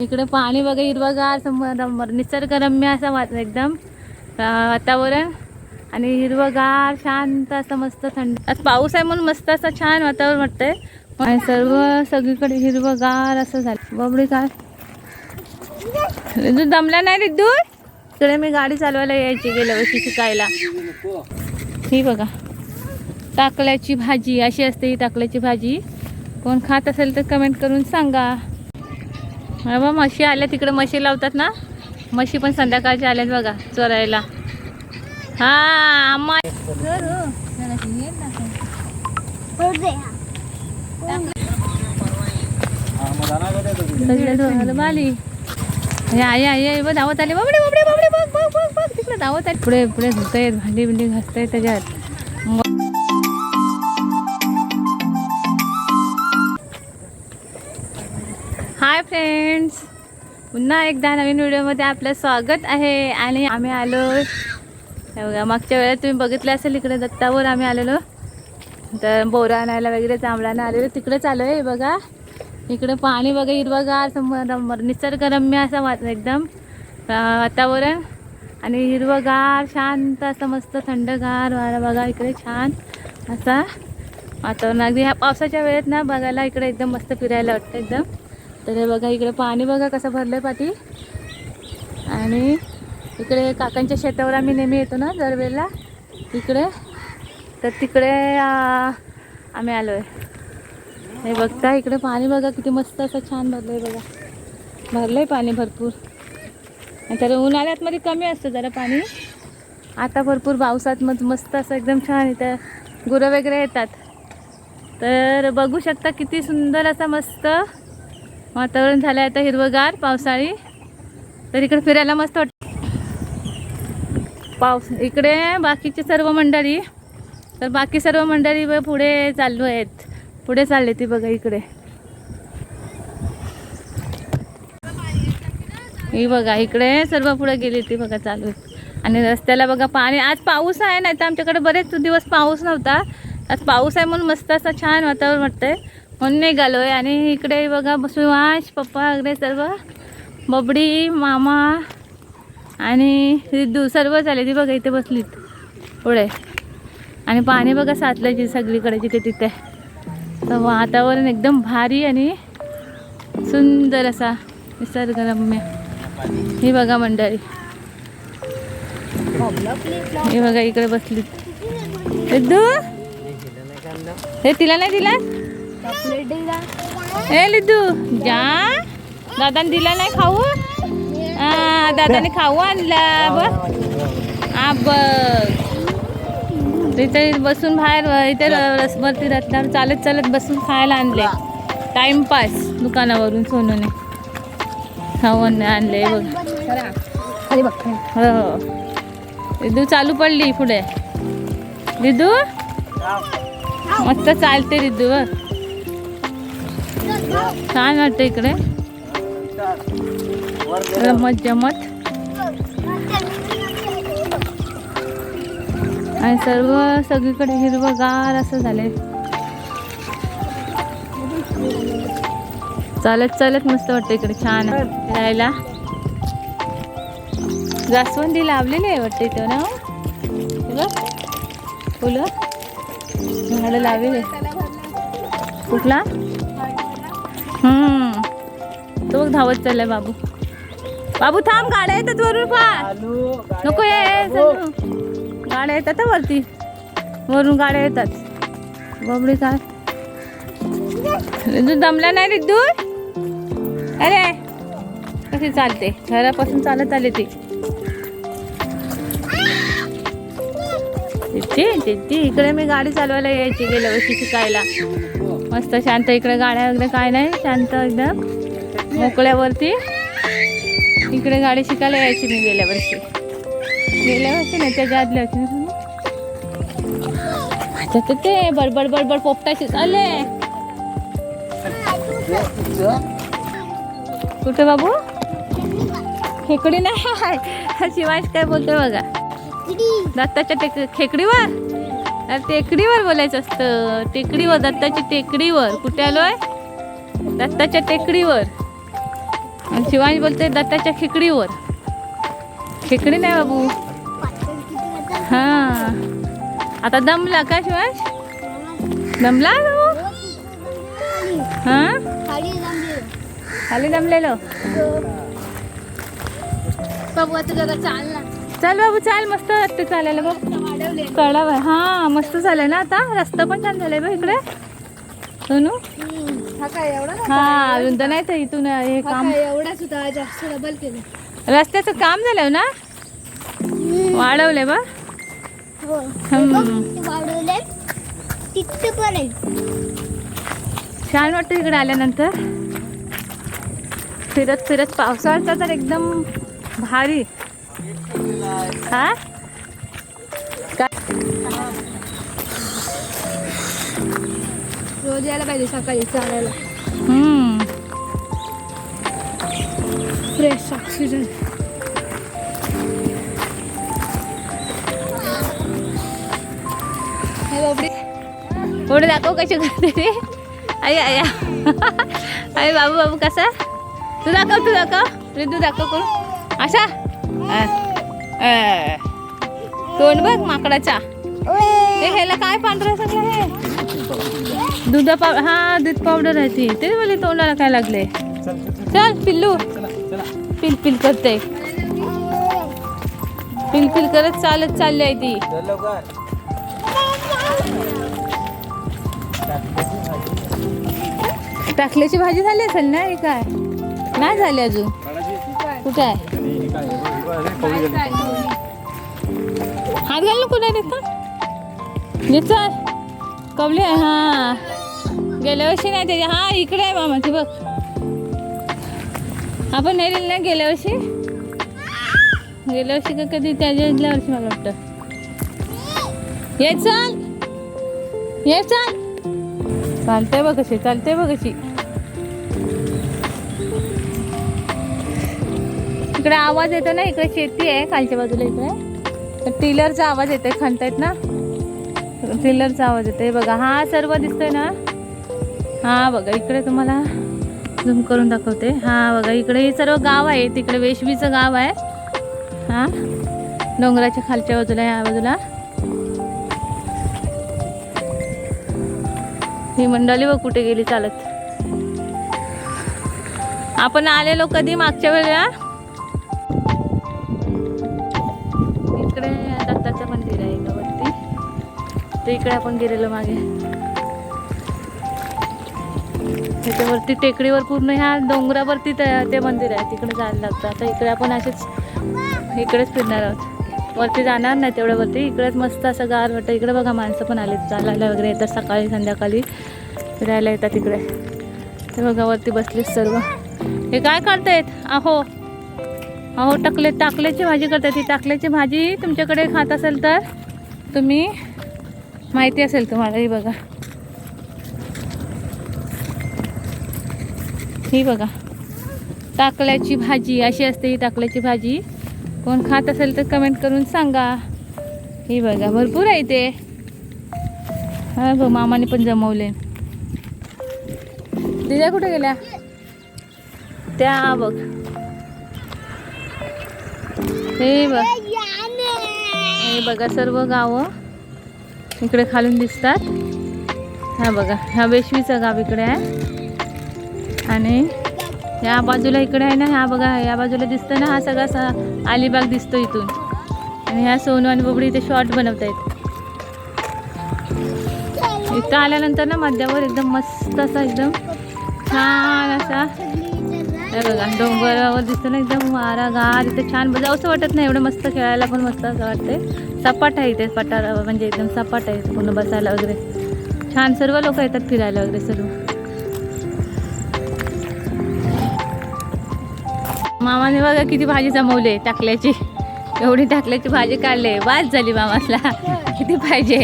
इकडे पाणी बघा हिरवगार समोर निसर्गरम्य असं वा एकदम. वातावरण. आणि हिरवगार शांत असं मस्त थंड. आज पाऊस आहे म्हणून मस्त असं छान वातावरण वाटतंय. आणि सर्व सगळीकडे हिरवगार असं झालं. बाबडी काय? रिद्धू दमला नाही रिद्धू? इकडे मी गाडी चालवायला यायची गेल्या वर्षी शिकायला. ही बघा. टाकल्याची भाजी अशी असते ही टाकल्याची भाजी. कोण खात असेल तर कमेंट करून सांगा. बाबा म्हशी आल्या तिकडे. म्हशी लावतात ना? म्हशी पण संध्याकाळच्या आल्यात बघा चोरायला. हा आम्हा बाली. या या ये धावत आले. बाबडे बाबडे बाबडे बघ बघ बघ बघ तिकडे धावत आले. पुढे पुढे धुतायत भांडी बिंडी घासतायत त्याच्यात. फ्रेंड्स पुन्हा एकदा नवीन व्हिडिओमध्ये आपलं स्वागत आहे. आणि आम्ही आलो. बघा मागच्या वेळेला तुम्ही बघितलं असेल इकडे दत्तावर आम्ही आलेलो. तर बोरा आणायला वगैरे जांभळानं आलेलो. तिकडेच आलो आहे बघा. इकडे पाणी बघा हिरवगार समोर निसर्गरम्य असं वा एकदम वातावरण. आणि हिरवगार शांत असं मस्त थंडगार वारा बघा इकडे छान असा वातावरण. अगदी ह्या पावसाच्या वेळेत ना बघायला इकडे एकदम मस्त फिरायला वाटतं एकदम. तर हे बघा इकडे पाणी बघा कसं भरलं आहे पाठी आणि इकडे काकांच्या शेतावर आम्ही नेहमी येतो ना दरवेळेला. इकडे. तर तिकडे आम्ही आलो आहे हे बघता इकडे पाणी बघा किती मस्त असं छान भरलं आहे बघा. भरलं आहे पाणी भरपूर. तर उन्हाळ्यातमध्ये कमी असतं जरा पाणी. आता भरपूर पावसात मग मस्त असं एकदम छान इथं गुरं वगैरे येतात. तर बघू शकता किती सुंदर असा मस्त वातावरण झालं आहे आता हिरवगार पावसाळी. तर इकडे फिरायला मस्त वाटतं पाऊस इकडे बाकीची सर्व मंडळी. तर बाकी सर्व मंडळी पुढे चालू आहेत. पुढे चालले ती बघा इकडे. ही बघा इकडे सर्व पुढे गेली ती बघा चालू आणि रस्त्याला बघा पाणी आज पाऊस आहे नाही तर आमच्याकडे बरेच दिवस पाऊस नव्हता. आज पाऊस आहे म्हणून मस्त असं छान वातावरण वाटतंय. म्हणून निघालो आहे आणि इकडे बघा सुहास पप्पा वगैरे सर्व. बबडी मामा आणि रिद्धू सर्व झाले ती बघा इथे बसलीत. पुढे. आणि पाणी बघा साचलं जी सगळीकडे जिथे तिथे. तर वातावरण एकदम भारी आणि सुंदर असा निसर्गरम्य. ही बघा मंडळी. हे बघा इकडे बसलीत. रिद्धू? हे तिला नाही दिला हे लिद्धू जा दादाने दिला नाही खाऊ हा दादाने खाऊ आणला बघ हा बघ इथे बसून बाहेर इथे रसवरती रत्नावर चालत चालत बसून खायला आणले टाइमपास दुकानावरून सोनूने खाऊ आण- आणले बघ हो रिदू चालू पडली पुढे रिदू मस्त चालते रिदू बघ. छान वाटतं इकडे? रमत जमत? आणि सर्व सगळीकडे हिरवगार असं झालंय. चालत चालत मस्त वाटतं इकडे छान राहायला. जास्वंदी लावलेली आहे वाटतं इथं ना हो? फुलं फुलं? झाडं लावलेले कुठला? तो धावत चाललाय बाबू. बाबू थांब गाड्या येतात वरून फार नको ये. गाड्या येतात वरती. वरून गाड्या येतात. बाबडी काय? रिद्धू दमला नाही रिद्धू अरे कशी चालते? घरापासून चालत आले ती. तिथे इकडे मी गाडी चालवायला यायची गेल्या वर्षी शिकायला. मस्त शांत इकडे गाड्या वगैरे काय नाही शांत एकदम. मोकळ्यावरती. इकडे गाडी शिकायला यायची मी गेल्या वर्षी. गेल्या वर्षी नाही त्याच्या आदल्या वर्षी. अच्छा तर ते बडबड बडबड पोपटाशी आले कुठे बाबू? खेकडी नाही. शिवाश काय बोलतोय बघा. दत्ताच्या टेक खेकडीवर? टेकडीवर बोलायचं असतं. टेकडीवर दत्ताची टेकडीवर. कुठे आलोय दत्ताच्या टेकडीवर. आणि शिवानी बोलते दत्ताच्या खिकडीवर. खिकडी नाही बाबू. हा. आता दमला का शिवाश दमला बाबू हा? खाली दमलेलो. बघू आता जरा चालला चल बाबू चाल. मस्त वाटते चालायला बघ. वाढवले कळा हा मस्त झालंय ना आता? रस्ता पण छान झालाय बघ इकडे. सोनू? हा काय एवढा हा अजून तर नाही तर इथून हे काम. एवढाच होता जास्त डबल केलं रस्त्याचं काम झालं ना? वाढवलंय बा हो. हम्म. वाढवले तिथं पण आहे. छान वाटतं इकडे आल्यानंतर. फिरत फिरत पावसाळ्याचा तर एकदम भारी. हा? रोज यायला पाहिजे सकाळी चालायला. हम्म. फ्रेश ऑक्सिजन पुढे दाखव कशी करते ते. आई आया आई. बाबू बाबू कसा? तू दाखव तू दाखव. रिदू दाखव करू असा. तोंड बघ माकडाचा. हे ह्याला काय पांढरं सगळं हे दुधा पाव हा दूध पावडर आहे ती. ते मला तोंडाला काय लागले चल पिल्लू. पिल पिल करते. पिल पिल करत चालत चालली आहे ती. टाकल्याची भाजी झाली असेल ना हे काय? नाही झाली अजून. कुठे आहे? हात घाल नको नाही देत ना चल आहे हा. गेल्या वर्षी नाही त्याच्या हा इकडे आहे मामाची बघ. आपण नाही दिली ना गेल्या वर्षी? गेल्या वर्षी का कधी? त्याच्या वर्षी मला वाटतं. ये चल. ये चल. चालते बघ कशी चालते बघ कशी. इकडे आवाज येतो ना इकडे शेती आहे खालच्या बाजूला इकडे. तर टिलरचा आवाज येतोय खणतायत ना? थ्रिलरचा आवाज येतोय. बघा हा सर्व दिसतोय ना? हा बघा इकडे तुम्हाला झूम करून दाखवते. हा बघा इकडे हे सर्व गाव आहे. तिकडे वेशवीचं गाव आहे. हा? डोंगराच्या खालच्या बाजूला या बाजूला. ही मंडळी बघ कुठे गेली चालत. आपण आलेलो कधी मागच्या वेळेला? तर इकडे आपण गेलेलो मागे. त्याच्यावरती टेकडीवर पूर्ण ह्या डोंगरावरती ते ते मंदिर आहे तिकडे जायला लागतं. आता इकडे आपण असेच इकडेच फिरणार आहोत. वरती जाणार नाही तेवढ्यावरती इकडेच मस्त असं गार वाटतं. इकडे बघा माणसं पण आले चालायला वगैरे येतात सकाळी संध्याकाळी. फिरायला येतात इकडे. ते बघा वरती बसलेत सर्व. हे काय करतायत? अहो. अहो टाकले टाकल्याची भाजी करतायत. ही टाकल्याची भाजी तुमच्याकडे खात असेल तर तुम्ही माहिती असेल तुम्हाला ही बघा. ही बघा. टाकल्याची भाजी अशी असते ही टाकल्याची भाजी. कोण खात असेल तर कमेंट करून सांगा. ही बघा भरपूर आहे ते. हा बघ मामाने पण जमवले. दिद्या कुठे गेल्या? त्या बघ. हे बघ. हे बघा सर्व गावं. इकडे खालून दिसतात. हा बघा ह्या वेशवीचं गाव इकडे आहे. आणि या बाजूला इकडे आहे ना ह्या बघा या बाजूला दिसतं ना हा सगळा सा अलिबाग दिसतो इथून. आणि ह्या सोनू आणि बोबडी इथे शॉर्ट बनवत आहेत इथं आल्यानंतर ना मध्यावर एकदम मस्त असा एकदम छान असा हे बघा डोंगरावर दिसतं ना एकदम वारा गार इथे छान जाऊसं वाटत नाही एवढं मस्त खेळायला पण मस्त असं वाटते सपाट आहे इथे पटार म्हणजे एकदम सपाट आहे पूर्ण बसायला वगैरे. छान सर्व लोक येतात फिरायला वगैरे सर्व. मामाने बघा किती भाजी जमवली टाकल्याची. एवढी टाकल्याची भाजी काढले वाज झाली मामासला किती पाहिजे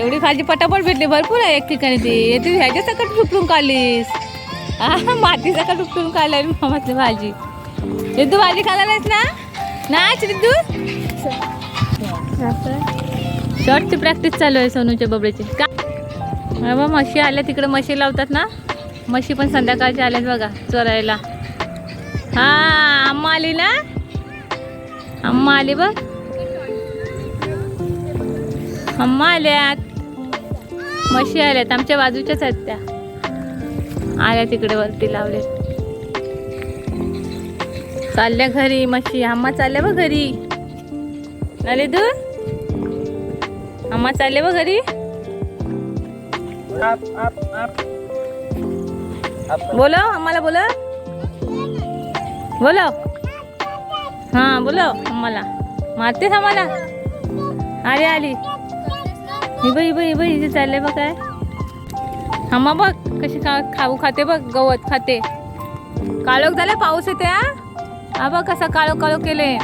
एवढी भाजी पटापट भेटली. भरपूर आहे एक ठिकाणी ती. तू ह्याच्या सकट उपटून काढलीस. हा मातीचा सकट उपटून काढलाय मामातली भाजी? रिद्धू भाजी खाला नाहीस ना? नाच रिद्धू? शॉर्टची प्रॅक्टिस चालू आहे सोनूच्या बबड्याची. का? बाबा म्हशी आल्या तिकडे म्हशी लावतात ना? म्हशी पण संध्याकाळच्या आल्यात बघा चोरायला. हा अम्मा आली ना? अम्मा आली बघ. अम्मा आल्यात. म्हशी आल्यात आमच्या बाजूच्याच आहेत त्या. आल्या तिकडे वरती लावले. चालल्या घरी म्हशी अम्मा चालल्या बघ घरी. आले तू अम्मा चालले बघ घरी. बोलो आम्हाला बोलो. बोलो. हां बोलो आम्हाला. मारतेस आम्हाला? आली आली. ही बाई बाई इथे चाललंय बघ काय. आम्हा बघ. कशी खा खाऊ खाते बघ गवत खाते. काळोख झाला पाऊस येते हा? बघ कसा काळोख काळोख केले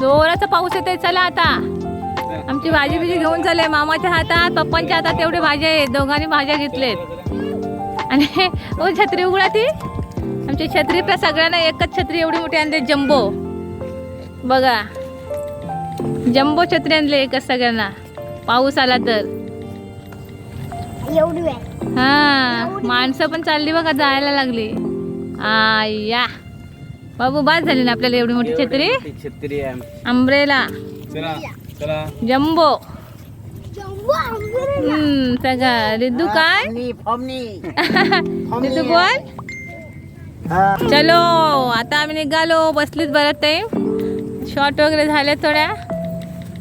जोराचा पाऊस येते चला आता. आमची भाजी बिजी घेऊन चालले मामाच्या हातात पप्पांच्या हातात एवढे भाज्या आहेत दोघांनी भाज्या घेतलेत. आणि ओ छत्री उघडा ती. आमची छत्री पण सगळ्यांना एकच छत्री एवढी मोठी आणते जम्बो. बघा. जम्बो छत्री आणले एकच सगळ्यांना. पाऊस आला तर. एवढी आहे. हा माणसं पण चालली बघा जायला लागली. आया बाबू बाद झाली ना आपल्याला एवढी मोठी छत्री? छत्री आहे आंब्रेला. चला चला. जम्बो. हम्म सगळं. रिद्धू काय? रिद्धू बोल चलो आता आम्ही निघालो. बसलीच बरं टाईम शॉर्ट वगैरे झाले थोड्या.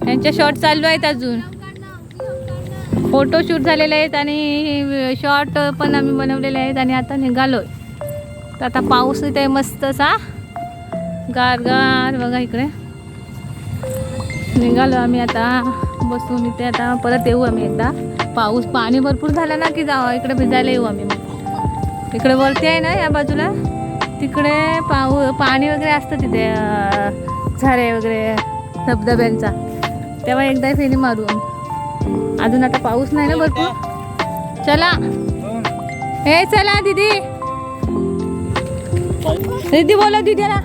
त्यांच्या शॉर्ट चालू आहेत अजून. फोटो शूट झालेले आहेत आणि शॉर्ट पण आम्ही बनवलेले आहेत आणि आता निघालो तर आता पाऊस इथे मस्त असा गार गार बघा इकडे. निघालो आम्ही आता. बसून इथे आता परत येऊ आम्ही एकदा. पाऊस पाणी भरपूर झालं ना की जावं इकडे भिजायला येऊ आम्ही. मग इकडे वरती आहे ना या बाजूला? तिकडे पाऊ पाणी वगैरे असतं तिथे अं, झरे वगैरे धबधब्यांचा. तेव्हा एकदा फेरी मारून अजून आता पाऊस नाही ना भरपूर? चला. हे चला दीदी. दीदी बोला दीदीला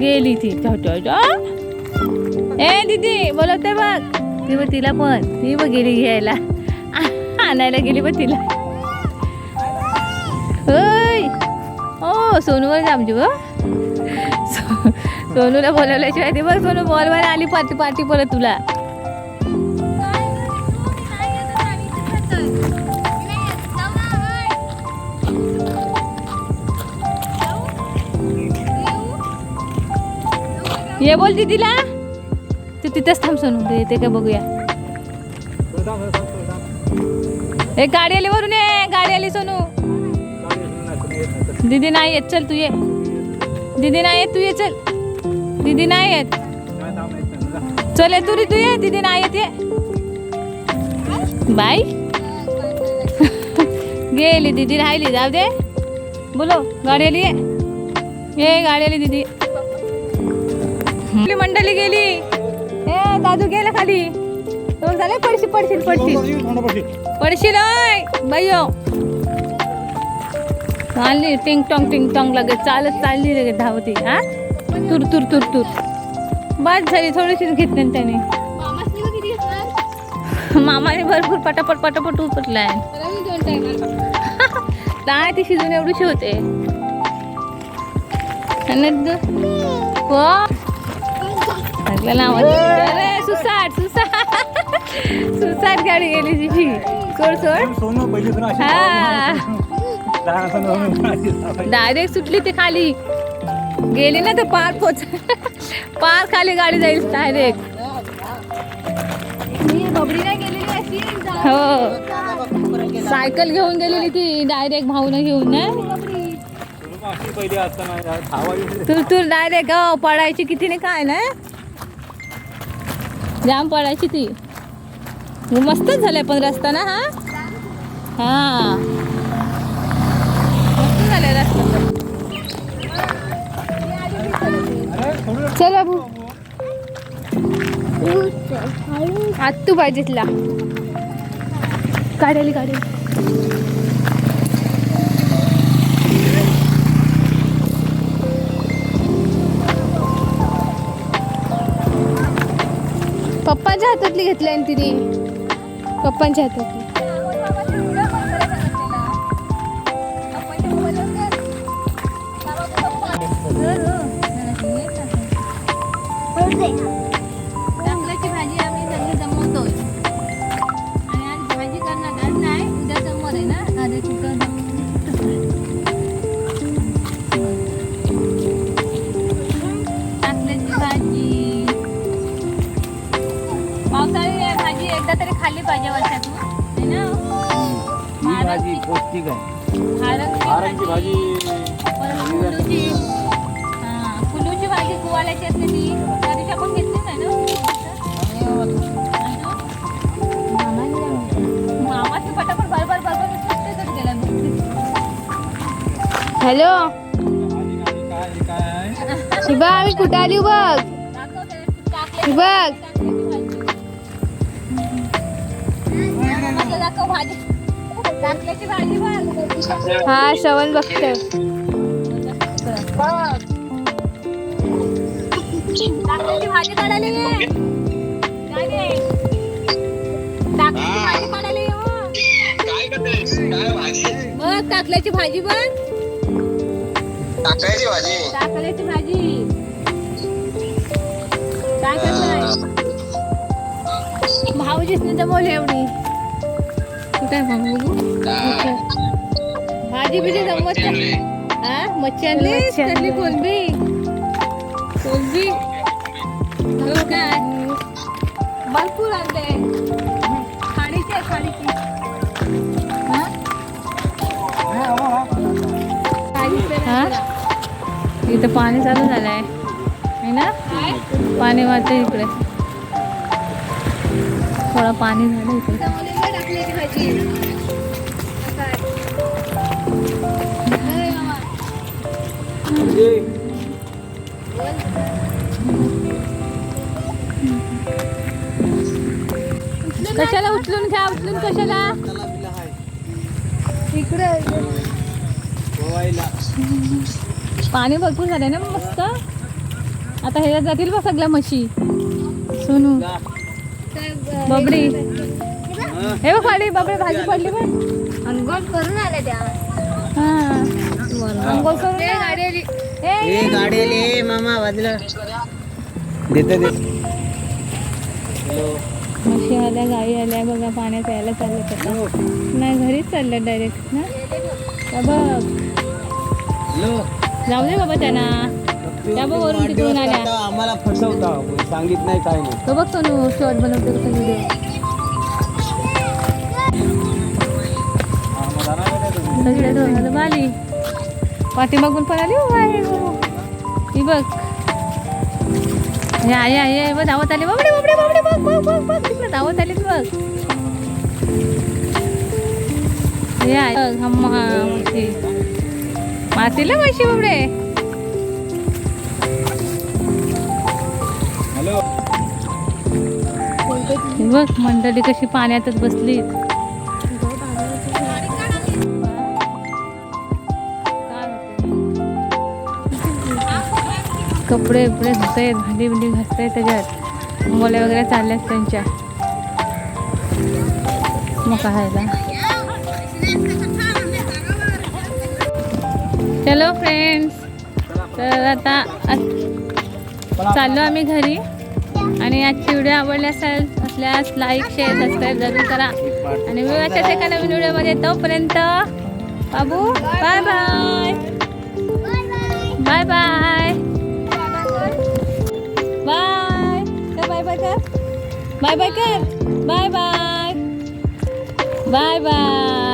गेली ती. ए दीदी बोलवते बघ. ती बघ तिला पण. ती बघ गेली घ्यायला. आणायला गेली बघ तिला. होय ओ सोनूवर आमची बघ. सोनूला बोलवल्याशिवाय ते बघ सोनू बॉलवर आली पार्टी पार्टी परत तुला. ये बोल दीदीला। तू तिथेच थांब सोनू ते येते का बघूया. ए गाडी आली वरून ये गाडी आली सोनू. दीदी नाही येत चल तू ये. दीदी नाही येत तू ये चल. दीदी नाही येत. चल ये तू रे तू ये. दीदी नाही येत ये. बाय गेली दीदी राहिली जाऊ दे. बोलो गाडी आली ये. ये गाडी आली दीदी. आपली मंडळी गेली. ए दादू गेला खाली. तो झाले पडशील पडशील पडशील. पडशील. बायो. चालली टिंग टॉंग टिंग टॉंग लगेच. चालत चालली लगेच धावती हा? तुर तुर तुर तुर. बाद झाली थोडीशीच घेतली त्याने. मामाने भरपूर पटापट पटापट उपटलाय. काय ती शिजून एवढीशी होते. लागलं नावाचं. अरे सुसाट सुसाट. सुसाट गाडी गेली तिची. सोड सोड. सोनू पहिली पण अशी हा. डायरेक्ट सुटली ती खाली. गेली ना तर पार पोच. पार खाली गाडी जाईल डायरेक्ट. मी बबडी नाही गेलेली अशी. हो. सायकल घेऊन गेलेली ती. डायरेक्ट भाऊन घेऊन ना. तूर तूर डायरेक्ट पडायची किती नाही काय ना जाम पडायची ती. मस्तच झालंय पण रस्ता ना हा? हा. मस्त झालाय रस्ता चल बाबू. आत्तू पाहिजे तिला काढायला. पप्पांच्या हातातली घेतली आणि तिने? पप्पांच्या हातातली. Thank पाहिजे वर्षातून. ना? ही भाजी पौष्टिक आहे. हारंची भाजी. फुलूची हा फुलूची भाजी कुवाल्याची असते ती. त्या दिवशी आपण घेतलीच आहे ना? मामाची गेला हॅलो? भाजी नाही, काय काय आहे? शिबा आम्ही कुठं आली बघ? बघ दाखव भाजी? टाकल्याची भाजी बघ हा श्रवण बघतोय. टाकल्याची भाजी काढायला ये काय रे? टाकल्याची भाजी काढायला ये हो. बघ टाकल्याची भाजी? बघ टाकायची भाजी टाकल्याची भाजी. काय करताय भाऊजीच नाही जमवली एवढी. आहे भाऊ बघू भाजी बिजी जमवत नाही. हा? मच्छी आणली. कसली कोलबी. कोलबी. हो काय? भरपूर आणले. खाडीची आहे खाडीची. हा? खाडीची आहे. हा? इथं पाणी चालू झालंय. है ना? पाणी वाटतं इकडे. थोडं पाणी झालं इकडे. कशाला उचलून घ्या उचलून कशाला? पाणी भरपूर झालंय ना मस्त? आता ह्याच्यात जातील बघ सगळ्या म्हशी. सोनू. बबडी. हे बघ खाली बबडी भाजी पडली बघ अंघोळ करून आल्या त्या. हा. अंघोळ करून ये. गाडी आली. ए, ये. गाडी आली. मामा बाजूला देते देते. म्हशी आल्या गाई आल्या बघा पाण्यात यायला चाललं आता? नाही घरीच चाललं डायरेक्ट ना? बघ. जाऊ दे बाबा त्यांना. त्या बघ वरून तिकडून आल्या. आम्हाला फसवता. सांगित नाही काय नाही. तो बघ सोनू शॉर्ट बनवतो व्हिडिओ सगळे दोघं आली पाठीमागून पण आली हो हो. बघ. या या या बघ धावत आली. बाबडे बाबडे बाबडे बघ बघ बघ बघ. तिकडे धावत आली बघ. या बघ हम्मा म्हशी मातीला म्हशी बाबडे. बघ मंडळी कशी पाण्यातच बसली कपडे बिपडे धुतायत भांडी बिंडी घासतायत त्याच्यात मुले वगैरे चालल्यात त्यांच्या. मग काय चलो फ्रेंड्स तर आता आ- चाललो आम्ही घरी. आणि आजची व्हिडिओ आवडली असेल असल्यास लाईक शेअर सबस्क्राईब जरूर करा. आणि मी अशाच एका नवीन व्हिडिओमध्ये तोपर्यंत बाबू बाय बाय बाय बाय कर बाय बाय कर बाय बाय कर बाय बाय बाय बाय